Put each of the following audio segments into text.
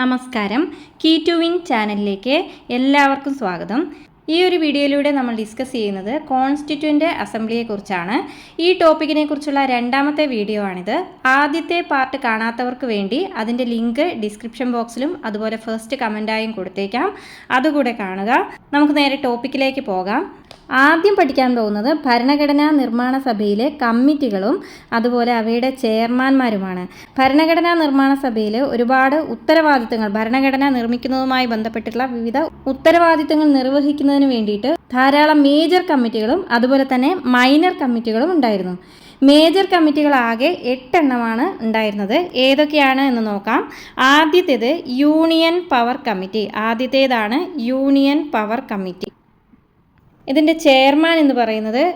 നമസ്കാരം. Key to win ചാനലിലേക്ക് എല്ലാവർക്കും സ്വാഗതം. ഈ ഒരു വീഡിയോയിലൂടെ നമ്മൾ ഡിസ്കസ് ചെയ്യുന്നത് കോൺസ്റ്റിറ്റ്യൂന്റ് അസംബ്ലിയെക്കുറിച്ചാണ് ഈ ടോപ്പിക്കിനെ കുറിച്ചുള്ള രണ്ടാമത്തെ വീഡിയോ ആണിത്. ആദ്യത്തെ പാർട്ട് കാണാത്തവർക്ക് വേണ്ടി അതിന്റെ ലിങ്ക് ഡിസ്ക്രിപ്ഷൻ ബോക്സിലും അതുപോലെ ഫസ്റ്റ് കമന്റായും കൊടുത്തേക്കാം. അതുകൂടെ കാണുക. നമുക്ക് നേരെ ടോപ്പിക്കിലേക്ക് പോകാം. ആദ്യം പഠിക്കാൻ പോകുന്നത് ഭരണഘടനാ നിർമ്മാണ സഭയിലെ കമ്മിറ്റികളും അതുപോലെ അവയുടെ ചെയർമാൻമാരുമാണ്. ഭരണഘടനാ നിർമ്മാണ സഭയിൽ ഒരുപാട് ഉത്തരവാദിത്തങ്ങൾ ഭരണഘടന നിർമ്മിക്കുന്നതുമായി ബന്ധപ്പെട്ടിട്ടുള്ള വിവിധ ഉത്തരവാദിത്തങ്ങൾ നിർവഹിക്കുന്നതിന് വേണ്ടിയിട്ട് ധാരാളം മേജർ കമ്മിറ്റികളും അതുപോലെ തന്നെ മൈനർ കമ്മിറ്റികളും ഉണ്ടായിരുന്നു. മേജർ കമ്മിറ്റികളാകെ എട്ടെണ്ണമാണ് ഉണ്ടായിരുന്നത്. ഏതൊക്കെയാണ് എന്ന് നോക്കാം. ആദ്യത്തേത് യൂണിയൻ പവർ കമ്മിറ്റി. ആദ്യത്തേതാണ് യൂണിയൻ പവർ കമ്മിറ്റി. ഇതിന്റെ ചെയർമാൻ എന്ന് പറയുന്നത്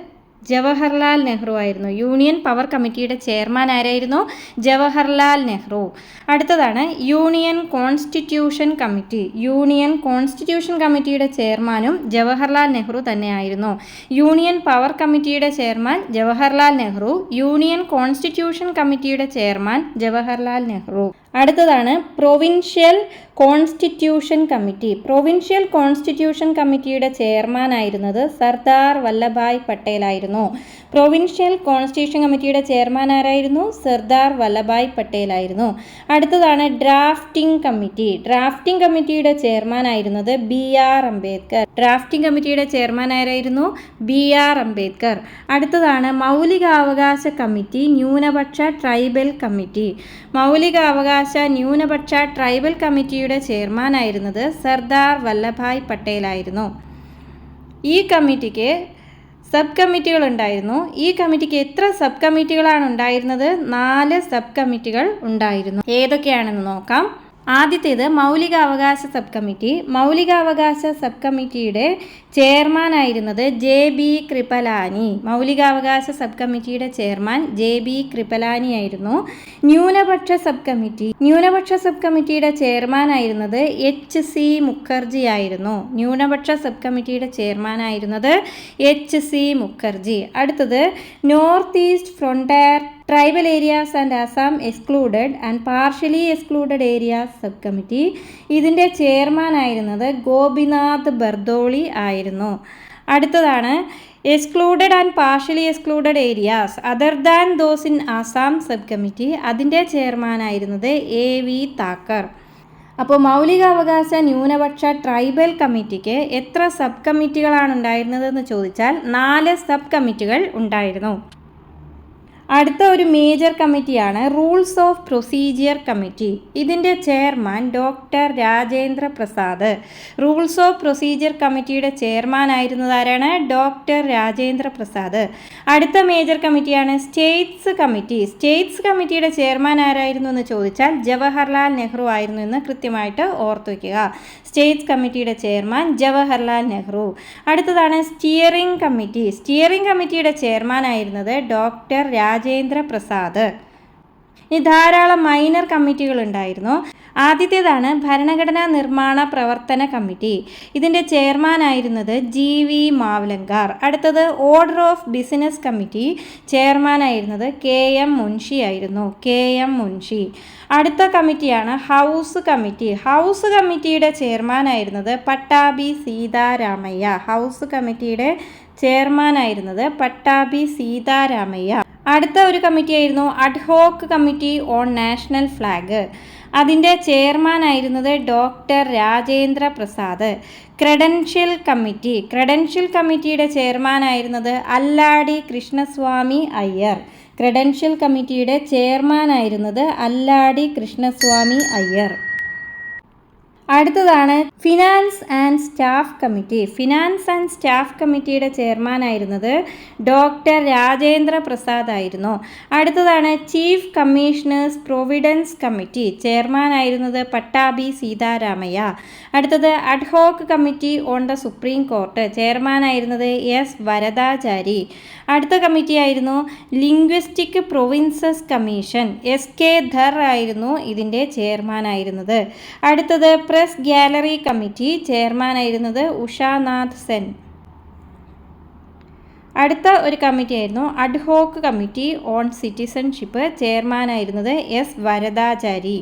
ജവഹർലാൽ നെഹ്റു ആയിരുന്നു. യൂണിയൻ പവർ കമ്മിറ്റിയുടെ ചെയർമാൻ ആരായിരുന്നു? ജവഹർലാൽ നെഹ്റു. അടുത്തതാണ് union constitution committee. Union constitution കമ്മിറ്റിയുടെ ചെയർമാനും ജവഹർലാൽ നെഹ്റു തന്നെയായിരുന്നു യൂണിയൻ പവർ കമ്മിറ്റിയുടെ chairman Jawaharlal Nehru. Union constitution കമ്മിറ്റിയുടെ ചെയർമാൻ ജവഹർലാൽ നെഹ്റു. അടുത്തതാണ് provincial constitution committee provincial constitution കമ്മിറ്റിയുടെ ചെയർമാൻ ആയിരുന്നത് സർദാർ വല്ലഭായ് പട്ടേലായിരുന്നു. പ്രൊവിൻഷ്യൽ കോൺസ്റ്റിറ്റ്യൂഷൻ കമ്മിറ്റിയുടെ ചെയർമാൻ ആരായിരുന്നു? സർദാർ വല്ലഭായ് പട്ടേലായിരുന്നു. അടുത്തതാണ് ഡ്രാഫ്റ്റിംഗ് കമ്മിറ്റി ഡ്രാഫ്റ്റിംഗ് കമ്മിറ്റിയുടെ ചെയർമാൻ ആയിരുന്നത് ബി ആർ അംബേദ്കർ. ഡ്രാഫ്റ്റിംഗ് കമ്മിറ്റിയുടെ ചെയർമാൻ ആരായിരുന്നു? B R Ambedkar. അടുത്തതാണ് മൗലികാവകാശ കമ്മിറ്റി ന്യൂനപക്ഷ ട്രൈബൽ കമ്മിറ്റി. മൗലികാവകാശ ന്യൂനപക്ഷ ട്രൈബൽ കമ്മിറ്റിയുടെ ചെയർമാനായിരുന്നത് സർദാർ വല്ലഭായ് പട്ടേലായിരുന്നു. ഈ കമ്മിറ്റിക്ക് സബ് കമ്മിറ്റികൾ ഉണ്ടായിരുന്നു ഈ കമ്മിറ്റിക്ക് എത്ര സബ് കമ്മിറ്റികളാണ് ഉണ്ടായിരുന്നത്? നാല് സബ് കമ്മിറ്റികൾ ഉണ്ടായിരുന്നു. ഏതൊക്കെയാണെന്ന് നോക്കാം. ആദ്യത്തേത് മൗലികാവകാശ സബ് കമ്മിറ്റി മൗലികാവകാശ സബ് കമ്മിറ്റിയുടെ ചെയർമാൻ ആയിരുന്നത് ജെ ബി കൃപലാനി. മൗലികാവകാശ സബ് കമ്മിറ്റിയുടെ ചെയർമാൻ ജെ ബി കൃപലാനി ആയിരുന്നു. ന്യൂനപക്ഷ സബ് കമ്മിറ്റി ന്യൂനപക്ഷ സബ് കമ്മിറ്റിയുടെ ചെയർമാൻ ആയിരുന്നത് എച്ച് സി മുഖർജി ആയിരുന്നു. ന്യൂനപക്ഷ സബ് കമ്മിറ്റിയുടെ ചെയർമാൻ ആയിരുന്നത് എച്ച് സി മുഖർജി. അടുത്തത് north east frontier tribal areas and Assam excluded and partially excluded areas sub committee ഇതിന്റെ ചെയർമാൻ ആയിരുന്നത് ഗോപിനാഥ് ബർദോളി ആയിരുന്നു. അടുത്തതാണ് excluded and partially excluded areas other than those in Assam sub committee അതിന്റെ chairman ആയിരുന്നത് A V Thakkar അപ്പോൾ മൗലികാവകാശ ന്യൂനപക്ഷ ട്രൈബൽ കമ്മിറ്റിക്ക് എത്ര സബ് കമ്മിറ്റികളാണ് ഉണ്ടായിരുന്നതെന്ന് ചോദിച്ചാൽ നാല് സബ് കമ്മിറ്റികൾ ഉണ്ടായിരുന്നു. അടുത്ത ഒരു മേജർ കമ്മിറ്റിയാണ് റൂൾസ് ഓഫ് പ്രൊസീജിയർ കമ്മിറ്റി ഇതിന്റെ chairman doctor Rajendra Prasad. Rules of procedure കമ്മിറ്റിയുടെ ചെയർമാൻ ആയിരുന്നതാരാണ്? ഡോക്ടർ രാജേന്ദ്ര പ്രസാദ്. അടുത്ത മേജർ കമ്മിറ്റിയാണ് സ്റ്റേറ്റ്സ് കമ്മിറ്റി സ്റ്റേറ്റ്സ് കമ്മിറ്റിയുടെ ചെയർമാൻ ആരായിരുന്നു എന്ന് ചോദിച്ചാൽ ജവഹർലാൽ നെഹ്റു ആയിരുന്നു എന്ന് കൃത്യമായിട്ട് ഓർത്തു വയ്ക്കുക സ്റ്റേറ്റ്സ് കമ്മിറ്റിയുടെ ചെയർമാൻ ജവഹർലാൽ നെഹ്റു. അടുത്തതാണ് സ്റ്റിയറിംഗ് കമ്മിറ്റി സ്റ്റിയറിംഗ് കമ്മിറ്റിയുടെ ചെയർമാൻ ആയിരുന്നത് ഡോക്ടർ രാജേന്ദ്ര പ്രസാദ്. ഇനി ധാരാളം മൈനർ കമ്മിറ്റികൾ ഉണ്ടായിരുന്നു. ആദ്യത്തേതാണ് ഭരണഘടനാ നിർമ്മാണ പ്രവർത്തന കമ്മിറ്റി ഇതിന്റെ ചെയർമാനായിരുന്നത് ജി വി മാവലങ്കാർ. അടുത്തത് ഓർഡർ ഓഫ് ബിസിനസ് കമ്മിറ്റി ചെയർമാനായിരുന്നത് കെ എം മുൻഷി ആയിരുന്നു. K M Munshi. അടുത്ത കമ്മിറ്റിയാണ് ഹൗസ് കമ്മിറ്റി ഹൗസ് കമ്മിറ്റിയുടെ ചെയർമാനായിരുന്നത് പട്ടാഭി സീതാരാമയ്യ. ഹൗസ് കമ്മിറ്റിയുടെ ചെയർമാനായിരുന്നത് പട്ടാഭി സീതാരാമയ്യ. അടുത്ത ഒരു കമ്മിറ്റിയായിരുന്നു ad hoc committee on national flag അതിന്റെ ചെയർമാൻ ആയിരുന്നത് doctor Rajendra Prasad. Credential committee credential കമ്മിറ്റിയുടെ ചെയർമാൻ ആയിരുന്നത് അല്ലാടി കൃഷ്ണസ്വാമി അയ്യർ. ക്രെഡൻഷ്യൽ കമ്മിറ്റിയുടെ ചെയർമാൻ ആയിരുന്നത് അല്ലാടി കൃഷ്ണസ്വാമി അയ്യർ. അടുത്തതാണ് finance and staff committee finance and staff കമ്മിറ്റിയുടെ ചെയർമാൻ ആയിരുന്നത് ഡോക്ടർ രാജേന്ദ്ര പ്രസാദ് ആയിരുന്നു. അടുത്തതാണ് chief commissioners providence committee chairman ആയിരുന്നത് പട്ടാഭി സീതാരാമയ്യ അടുത്തത് ad hoc committee on the supreme court chairman ആയിരുന്നത് എസ് വരദാചാരി അടുത്ത കമ്മിറ്റി ആയിരുന്നു linguistic provinces commission S K Dhar ആയിരുന്നു ഇതിന്റെ ചെയർമാൻ ആയിരുന്നത്. അടുത്തത് പ്രസ് ഗ്യാലറി കമ്മിറ്റി ചെയർമാനായിരുന്നത് ഉഷാനാഥ് സെൻ. അടുത്ത ഒരു കമ്മിറ്റി ആയിരുന്നു ad hoc committee on citizenship ചെയർമാനായിരുന്നത് S Varadachari.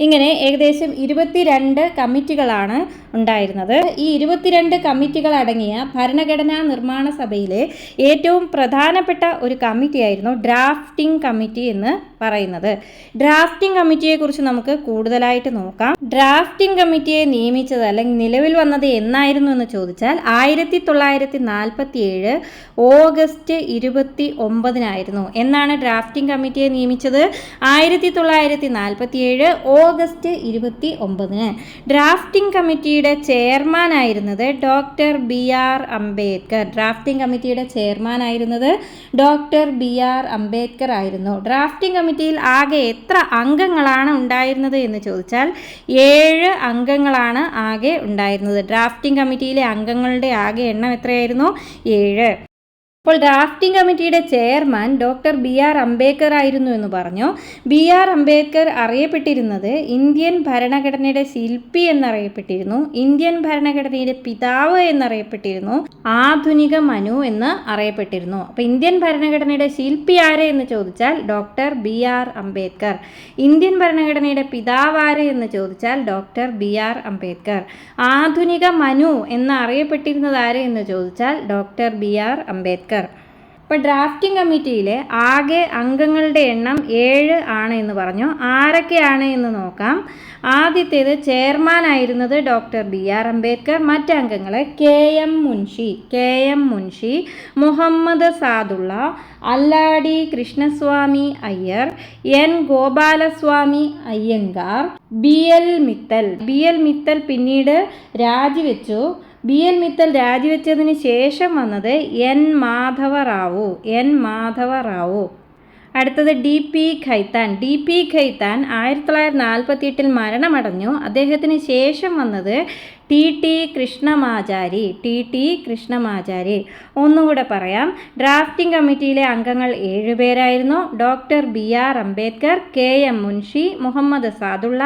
ഇങ്ങനെ ഏകദേശം ഇരുപത്തിരണ്ട് കമ്മിറ്റികളാണ് ഉണ്ടായിരുന്നത്. ഈ ഇരുപത്തിരണ്ട് കമ്മിറ്റികളടങ്ങിയ ഭരണഘടനാ നിർമ്മാണ സഭയിലെ ഏറ്റവും പ്രധാനപ്പെട്ട ഒരു കമ്മിറ്റിയായിരുന്നു ഡ്രാഫ്റ്റിംഗ് കമ്മിറ്റി എന്ന് പറയുന്നത്. ഡ്രാഫ്റ്റിംഗ് കമ്മിറ്റിയെക്കുറിച്ച് നമുക്ക് കൂടുതലായിട്ട് നോക്കാം. ഡ്രാഫ്റ്റിംഗ് കമ്മിറ്റിയെ നിയമിച്ചത് അല്ലെങ്കിൽ നിലവിൽ വന്നത് എന്നായിരുന്നു എന്ന് ചോദിച്ചാൽ ആയിരത്തി തൊള്ളായിരത്തി നാൽപ്പത്തി ഏഴ് ഓഗസ്റ്റ് ഇരുപത്തി ഒമ്പതിനായിരുന്നു എന്നാണ് ഡ്രാഫ്റ്റിംഗ് കമ്മിറ്റിയെ നിയമിച്ചത്? ആയിരത്തി തൊള്ളായിരത്തി നാൽപ്പത്തി ഏഴ് ഓഗസ്റ്റ് ഇരുപത്തി ഒമ്പതിന്. ഡ്രാഫ്റ്റിംഗ് കമ്മിറ്റിയുടെ ചെയർമാൻ ആയിരുന്നത് doctor B R Ambedkar. Drafting കമ്മിറ്റിയുടെ ചെയർമാൻ ആയിരുന്നത് ഡോക്ടർ ബി ആർ അംബേദ്കർ ആയിരുന്നു. ഡ്രാഫ്റ്റിംഗ് കമ്മിറ്റിയിൽ ആകെ എത്ര അംഗങ്ങളാണ് ഉണ്ടായിരുന്നത് എന്ന് ചോദിച്ചാൽ ഏഴ് അംഗങ്ങളാണ് ആകെ ഉണ്ടായിരുന്നത്. ഡ്രാഫ്റ്റിംഗ് കമ്മിറ്റിയിലെ അംഗങ്ങളുടെ ആകെ എണ്ണം എത്രയായിരുന്നു? ഏഴ്. അപ്പോൾ ഡ്രാഫ്റ്റിംഗ് കമ്മിറ്റിയുടെ chairman doctor B R Ambedkar ആയിരുന്നു എന്ന് പറഞ്ഞു. ബി ആർ അംബേദ്കർ അറിയപ്പെട്ടിരുന്നത് ഇന്ത്യൻ ഭരണഘടനയുടെ ശില്പി എന്നറിയപ്പെട്ടിരുന്നു. ഇന്ത്യൻ ഭരണഘടനയുടെ പിതാവ് എന്നറിയപ്പെട്ടിരുന്നു. ആധുനിക മനു എന്ന് അറിയപ്പെട്ടിരുന്നു. അപ്പോൾ ഇന്ത്യൻ ഭരണഘടനയുടെ ശില്പി ആര് എന്ന് ചോദിച്ചാൽ doctor B R Ambedkar. Indian ഭരണഘടനയുടെ പിതാവ് ആര് എന്ന് ചോദിച്ചാൽ ഡോക്ടർ ബി ആർ അംബേദ്കർ. ആധുനിക മനു എന്ന് അറിയപ്പെട്ടിരുന്നത് ആര് എന്ന് ചോദിച്ചാൽ ഡോക്ടർ ബി ആർ അംബേദ്കർ. ഇപ്പോൾ ഡ്രാഫ്റ്റിംഗ് കമ്മിറ്റിയിലെ ആകെ അംഗങ്ങളുടെ എണ്ണം ഏഴ് ആണ് എന്ന് പറഞ്ഞു. ആരൊക്കെയാണ് എന്ന് നോക്കാം. ആദ്യത്തേത് ചെയർമാൻ ആയിരുന്നത് doctor B R Ambedkar മറ്റംഗങ്ങൾ K M Munshi K M Munshi Muhammad Saadulla Alladi Krishnaswami Ayyar N Gopalaswami Ayyangar B L Mittal. B L Mittal പിന്നീട് രാജിവെച്ചു. ബി എൻ മിത്തൽ രാജിവെച്ചതിന് ശേഷം വന്നത് എൻ മാധവറാവു എൻ മാധവറാവു അടുത്തത് D P Khaitan. D P Khaitan ആയിരത്തി തൊള്ളായിരത്തി നാൽപ്പത്തി എട്ടിൽ മരണമടഞ്ഞു. അദ്ദേഹത്തിന് ശേഷം വന്നത് T T Krishnamachari T T Krishnamachari. ഒന്നുകൂടെ പറയാം. ഡ്രാഫ്റ്റിംഗ് കമ്മിറ്റിയിലെ അംഗങ്ങൾ ഏഴുപേരായിരുന്നു doctor B R Ambedkar K M Munshi Muhammad Saadulla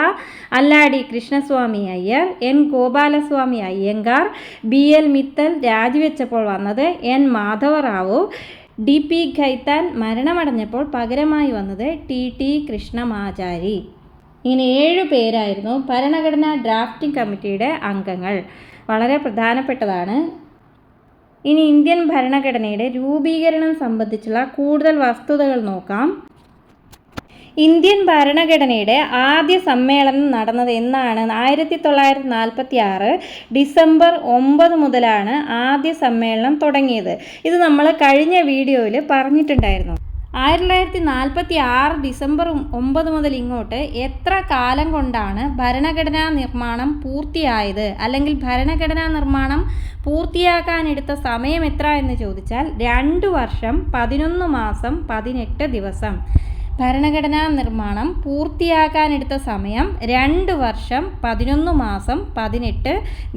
Alladi Krishnaswami Ayyar N Gopalaswami Ayyangar B L Mittal രാജിവെച്ചപ്പോൾ വന്നത് N Madhava Rao. D P Khaitan മരണമടഞ്ഞപ്പോൾ പകരമായി വന്നത് T T Krishnamachari. ഇങ്ങനെ ഏഴു പേരായിരുന്നു ഭരണഘടനാ ഡ്രാഫ്റ്റിംഗ് കമ്മിറ്റിയുടെ അംഗങ്ങൾ. വളരെ പ്രധാനപ്പെട്ടതാണ്. ഇനി ഇന്ത്യൻ ഭരണഘടനയുടെ രൂപീകരണം സംബന്ധിച്ചുള്ള കൂടുതൽ വസ്തുതകൾ നോക്കാം. ഇന്ത്യൻ ഭരണഘടനയുടെ ആദ്യ സമ്മേളനം നടന്നത് എന്നാണ് ആയിരത്തി തൊള്ളായിരത്തി നാൽപ്പത്തി ആറ് ഡിസംബർ ഒമ്പത് മുതലാണ് ആദ്യ സമ്മേളനം തുടങ്ങിയത്. ഇത് നമ്മൾ കഴിഞ്ഞ വീഡിയോയിൽ പറഞ്ഞിട്ടുണ്ടായിരുന്നു. ആയിരത്തി തൊള്ളായിരത്തി നാൽപ്പത്തി ആറ് ഡിസംബർ ഒമ്പത് മുതൽ ഇങ്ങോട്ട് എത്ര കാലം കൊണ്ടാണ് ഭരണഘടനാ നിർമ്മാണം പൂർത്തിയായത്? അല്ലെങ്കിൽ ഭരണഘടനാ നിർമ്മാണം പൂർത്തിയാക്കാനെടുത്ത സമയം എത്ര എന്ന് ചോദിച്ചാൽ രണ്ട് വർഷം പതിനൊന്ന് മാസം പതിനെട്ട് ദിവസം. ഭരണഘടനാ നിർമ്മാണം പൂർത്തിയാക്കാനെടുത്ത സമയം രണ്ട് വർഷം പതിനൊന്ന് മാസം പതിനെട്ട്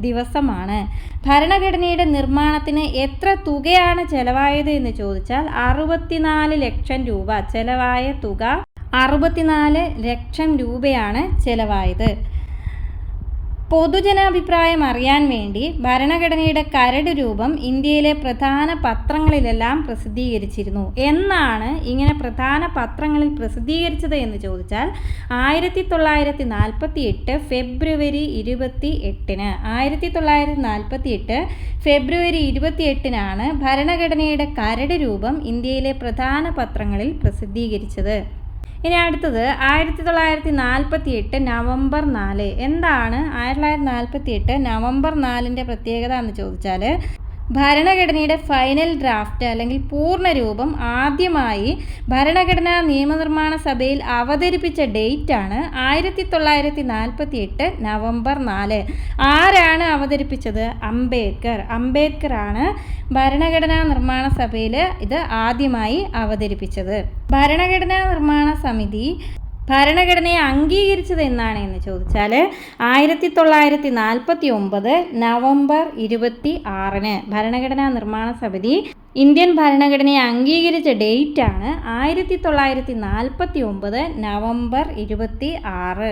ദിവസമാണ്. ഭരണഘടനയുടെ നിർമ്മാണത്തിന് എത്ര തുകയാണ് ചെലവായത് എന്ന് ചോദിച്ചാൽ അറുപത്തിനാല് ലക്ഷം രൂപ ചെലവായ തുക അറുപത്തിനാല് ലക്ഷം രൂപയാണ് ചെലവായത്. പൊതുജനാഭിപ്രായം അറിയാൻ വേണ്ടി ഭരണഘടനയുടെ കരട് രൂപം ഇന്ത്യയിലെ പ്രധാന പത്രങ്ങളിലെല്ലാം പ്രസിദ്ധീകരിച്ചിരുന്നു. എന്നാണ് ഇങ്ങനെ പ്രധാന പത്രങ്ങളിൽ പ്രസിദ്ധീകരിച്ചത് എന്ന് ചോദിച്ചാൽ ആയിരത്തി തൊള്ളായിരത്തി നാൽപ്പത്തി എട്ട് ഫെബ്രുവരി ഇരുപത്തി എട്ടിന് ആയിരത്തി തൊള്ളായിരത്തി നാൽപ്പത്തി എട്ട് ഫെബ്രുവരി ഇരുപത്തി എട്ടിനാണ് ഭരണഘടനയുടെ കരട് രൂപം ഇന്ത്യയിലെ പ്രധാന പത്രങ്ങളിൽ പ്രസിദ്ധീകരിച്ചത്. ഇനി അടുത്തത് ആയിരത്തി തൊള്ളായിരത്തി നാൽപ്പത്തി എട്ട് നവംബർ നാല്. എന്താണ് ആയിരത്തി തൊള്ളായിരത്തി നാൽപ്പത്തി എട്ട് നവംബർ നാലിന്റെ പ്രത്യേകത എന്ന് ചോദിച്ചാൽ ഭരണഘടനയുടെ ഫൈനൽ ഡ്രാഫ്റ്റ് അല്ലെങ്കിൽ പൂർണ രൂപം ആദ്യമായി ഭരണഘടനാ നിയമനിർമ്മാണ സഭയിൽ അവതരിപ്പിച്ച ഡേറ്റാണ് ആയിരത്തി തൊള്ളായിരത്തി നാൽപ്പത്തി എട്ട് നവംബർ നാല്. ആരാണ് അവതരിപ്പിച്ചത്? അംബേദ്കർ. ആണ് ഭരണഘടനാ നിർമ്മാണ സഭയിൽ ഇത് ആദ്യമായി അവതരിപ്പിച്ചത്. ഭരണഘടനാ നിർമ്മാണ സമിതി ഭരണഘടനയെ അംഗീകരിച്ചത് എന്നാണ് എന്ന് ചോദിച്ചാൽ ആയിരത്തി തൊള്ളായിരത്തി നാൽപ്പത്തി ഒമ്പത് നവംബർ ഇരുപത്തി ആറിന് ഭരണഘടനാ നിർമ്മാണ സമിതി ഇന്ത്യൻ ഭരണഘടനയെ അംഗീകരിച്ച ഡേറ്റാണ് ആയിരത്തി തൊള്ളായിരത്തി നാൽപ്പത്തി ഒമ്പത് നവംബർ ഇരുപത്തി ആറ്.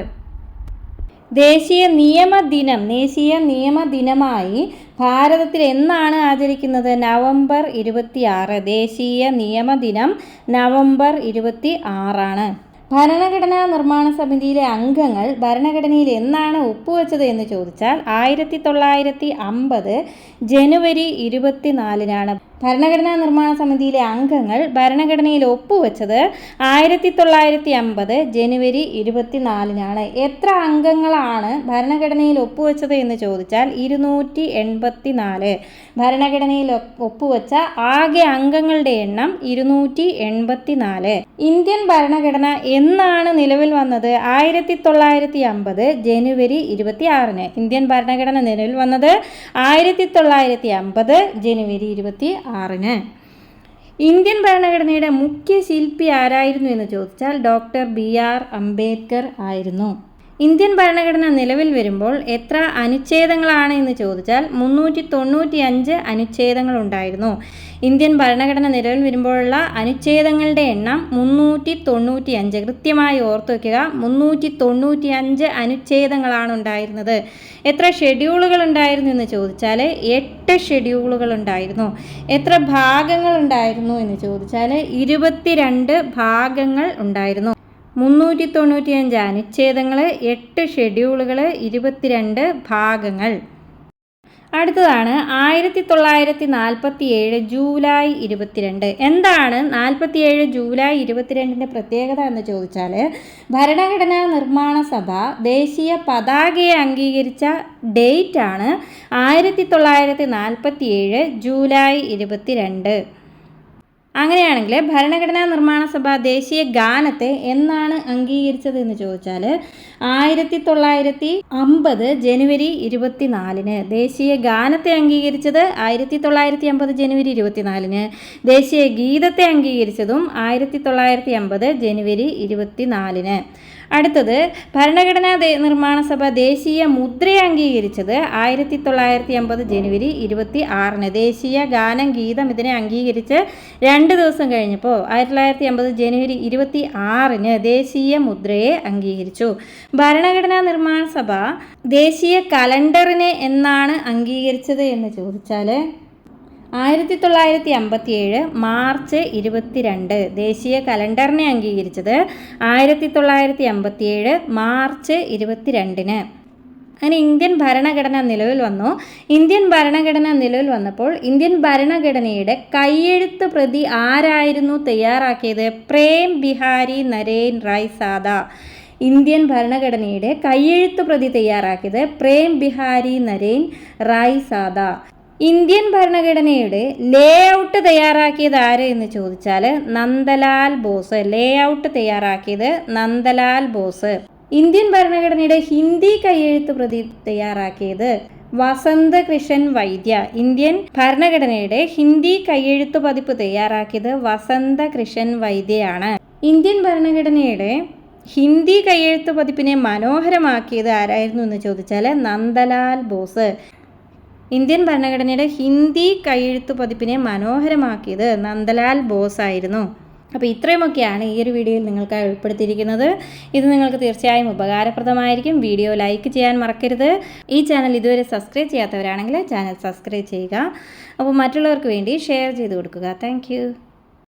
ദേശീയ നിയമ ദിനം ദേശീയ നിയമ ദിനമായി ഭാരതത്തിൽ എന്നാണ് ആചരിക്കുന്നത്? നവംബർ ഇരുപത്തി ആറ് ദേശീയ നിയമ ദിനം നവംബർ ഇരുപത്തി ആറാണ് ഭരണഘടനാ നിർമ്മാണ സമിതിയിലെ അംഗങ്ങൾ ഭരണഘടനയിൽ എന്നാണ് ഒപ്പുവെച്ചത് എന്ന് ചോദിച്ചാൽ ആയിരത്തി തൊള്ളായിരത്തി അമ്പത് ജനുവരി ഇരുപത്തിനാലിനാണ്. ഭരണഘടനാ നിർമ്മാണ സമിതിയിലെ അംഗങ്ങൾ ഭരണഘടനയിൽ ഒപ്പുവെച്ചത് ആയിരത്തി തൊള്ളായിരത്തി അമ്പത് ജനുവരി ഇരുപത്തിനാലിനാണ്. എത്ര അംഗങ്ങളാണ് ഭരണഘടനയിൽ ഒപ്പുവെച്ചത് എന്ന് ചോദിച്ചാൽ ഇരുന്നൂറ്റി എൺപത്തി നാല് ഭരണഘടനയിൽ ഒപ്പുവെച്ച ആകെ അംഗങ്ങളുടെ എണ്ണം ഇരുന്നൂറ്റി എൺപത്തി നാല് ഇന്ത്യൻ ഭരണഘടന എന്നാണ് നിലവിൽ വന്നത്? ആയിരത്തി തൊള്ളായിരത്തി അമ്പത് ജനുവരി ഇരുപത്തി ആറിന് ഇന്ത്യൻ ഭരണഘടന നിലവിൽ വന്നത് ആയിരത്തി തൊള്ളായിരത്തി അമ്പത് ജനുവരി ഇരുപത്തി ആറിന്. ഇന്ത്യൻ ഭരണഘടനയുടെ മുഖ്യ ശില്പി ആരായിരുന്നു എന്ന് ചോദിച്ചാൽ ഡോക്ടർ ബി ആർ അംബേദ്കർ ആയിരുന്നു. ഇന്ത്യൻ ഭരണഘടന നിലവിൽ വരുമ്പോൾ എത്ര അനുച്ഛേദങ്ങളാണ് എന്ന് ചോദിച്ചാൽ മുന്നൂറ്റി തൊണ്ണൂറ്റി അഞ്ച് അനുച്ഛേദങ്ങൾ ഉണ്ടായിരുന്നു ഇന്ത്യൻ ഭരണഘടന നിലവിൽ വരുമ്പോഴുള്ള അനുച്ഛേദങ്ങളുടെ എണ്ണം മുന്നൂറ്റി തൊണ്ണൂറ്റി അഞ്ച് കൃത്യമായി ഓർത്തു വയ്ക്കുക മുന്നൂറ്റി തൊണ്ണൂറ്റി അഞ്ച് അനുച്ഛേദങ്ങളാണ് ഉണ്ടായിരുന്നത്. എത്ര ഷെഡ്യൂളുകൾ ഉണ്ടായിരുന്നു എന്ന് ചോദിച്ചാൽ എട്ട് ഷെഡ്യൂളുകൾ ഉണ്ടായിരുന്നു. എത്ര ഭാഗങ്ങൾ ഉണ്ടായിരുന്നു എന്ന് ചോദിച്ചാൽ ഇരുപത്തിരണ്ട് ഭാഗങ്ങൾ ഉണ്ടായിരുന്നു. മുന്നൂറ്റി തൊണ്ണൂറ്റിയഞ്ച് അനുച്ഛേദങ്ങൾ എട്ട് ഷെഡ്യൂളുകൾ ഇരുപത്തിരണ്ട് ഭാഗങ്ങൾ. അടുത്തതാണ് ആയിരത്തി തൊള്ളായിരത്തി നാൽപ്പത്തി ഏഴ് ജൂലൈ ഇരുപത്തിരണ്ട്. എന്താണ് നാൽപ്പത്തിയേഴ് ജൂലൈ ഇരുപത്തിരണ്ടിന്റെ പ്രത്യേകത എന്ന് ചോദിച്ചാൽ ഭരണഘടനാ നിർമ്മാണ സഭ ദേശീയ പതാകയെ അംഗീകരിച്ച ഡേറ്റ് ആണ് ആയിരത്തി തൊള്ളായിരത്തി നാൽപ്പത്തി ഏഴ് ജൂലൈ ഇരുപത്തിരണ്ട്. അങ്ങനെയാണെങ്കിൽ ഭരണഘടനാ നിർമ്മാണ സഭ ദേശീയ ഗാനത്തെ എന്നാണ് അംഗീകരിച്ചത് എന്ന് ചോദിച്ചാൽ ആയിരത്തി തൊള്ളായിരത്തി അമ്പത് ജനുവരി ഇരുപത്തിനാലിന്. ദേശീയ ഗാനത്തെ അംഗീകരിച്ചത് ആയിരത്തി തൊള്ളായിരത്തി അമ്പത് ജനുവരി ഇരുപത്തിനാലിന്. ദേശീയ ഗീതത്തെ അംഗീകരിച്ചതും ആയിരത്തി തൊള്ളായിരത്തി അമ്പത് ജനുവരി ഇരുപത്തിനാലിന്. അടുത്തത് ഭരണഘടനാ നിർമ്മാണ സഭ ദേശീയ മുദ്രയെ അംഗീകരിച്ചത് ആയിരത്തി തൊള്ളായിരത്തി അമ്പത് ജനുവരി ഇരുപത്തി ആറിന് ദേശീയ ഗാനം ഗീതം ഇതിനെ അംഗീകരിച്ച് രണ്ട് ദിവസം കഴിഞ്ഞപ്പോൾ ആയിരത്തി തൊള്ളായിരത്തി അമ്പത് ജനുവരി ഇരുപത്തി ആറിന് ദേശീയ മുദ്രയെ അംഗീകരിച്ചു. ഭരണഘടനാ നിർമ്മാണ സഭ ദേശീയ കലണ്ടറിനെ എന്നാണ് അംഗീകരിച്ചത് എന്ന് ചോദിച്ചാൽ ആയിരത്തി തൊള്ളായിരത്തി അമ്പത്തി ഏഴ് മാർച്ച് ഇരുപത്തിരണ്ട് ദേശീയ കലണ്ടറിനെ അംഗീകരിച്ചത് ആയിരത്തി തൊള്ളായിരത്തി അമ്പത്തി ഏഴ് മാർച്ച് ഇരുപത്തിരണ്ടിന്. അങ്ങനെ ഇന്ത്യൻ ഭരണഘടന നിലവിൽ വന്നു. ഇന്ത്യൻ ഭരണഘടന നിലവിൽ വന്നപ്പോൾ ഇന്ത്യൻ ഭരണഘടനയുടെ കൈയെഴുത്ത് പ്രതി ആരായിരുന്നു തയ്യാറാക്കിയത്? പ്രേം ബിഹാരി നരേൻ റായ് സാദ. ഇന്ത്യൻ ഭരണഘടനയുടെ കയ്യെഴുത്തു പ്രതി തയ്യാറാക്കിയത് പ്രേം ബിഹാരി നരേൻ റായ് സാദ. ഇന്ത്യൻ ഭരണഘടനയുടെ ലേ ഔട്ട് തയ്യാറാക്കിയത് ആര് എന്ന് ചോദിച്ചാൽ നന്ദലാൽ ബോസ്. ലേ ഔട്ട് തയ്യാറാക്കിയത് നന്ദലാൽ ബോസ്. ഇന്ത്യൻ ഭരണഘടനയുടെ ഹിന്ദി കയ്യെഴുത്ത് പ്രതി തയ്യാറാക്കിയത് വസന്ത കൃഷൻ വൈദ്യ. ഇന്ത്യൻ ഭരണഘടനയുടെ ഹിന്ദി കയ്യെഴുത്ത് പതിപ്പ് തയ്യാറാക്കിയത് വസന്ത കൃഷൻ വൈദ്യയാണ്. ഇന്ത്യൻ ഭരണഘടനയുടെ ഹിന്ദി കൈയെഴുത്ത് പതിപ്പിനെ മനോഹരമാക്കിയത് ആരായിരുന്നു എന്ന് ചോദിച്ചാൽ നന്ദലാൽ ബോസ്. ഇന്ത്യൻ ഭരണഘടനയുടെ ഹിന്ദി കയ്യെഴുത്ത് പതിപ്പിനെ മനോഹരമാക്കിയത് നന്ദലാൽ ബോസ് ആയിരുന്നു. അപ്പോൾ ഇത്രയുമൊക്കെയാണ് ഈ ഒരു വീഡിയോയിൽ നിങ്ങൾക്കായി ഉൾപ്പെടുത്തിയിരിക്കുന്നത്. ഇത് നിങ്ങൾക്ക് തീർച്ചയായും ഉപകാരപ്രദമായിരിക്കും. വീഡിയോ ലൈക്ക് ചെയ്യാൻ മറക്കരുത്. ഈ ചാനൽ ഇതുവരെ സബ്സ്ക്രൈബ് ചെയ്യാത്തവരാണെങ്കിൽ ചാനൽ സബ്സ്ക്രൈബ് ചെയ്യുക. അപ്പോൾ മറ്റുള്ളവർക്ക് വേണ്ടി ഷെയർ ചെയ്ത് കൊടുക്കുക. താങ്ക്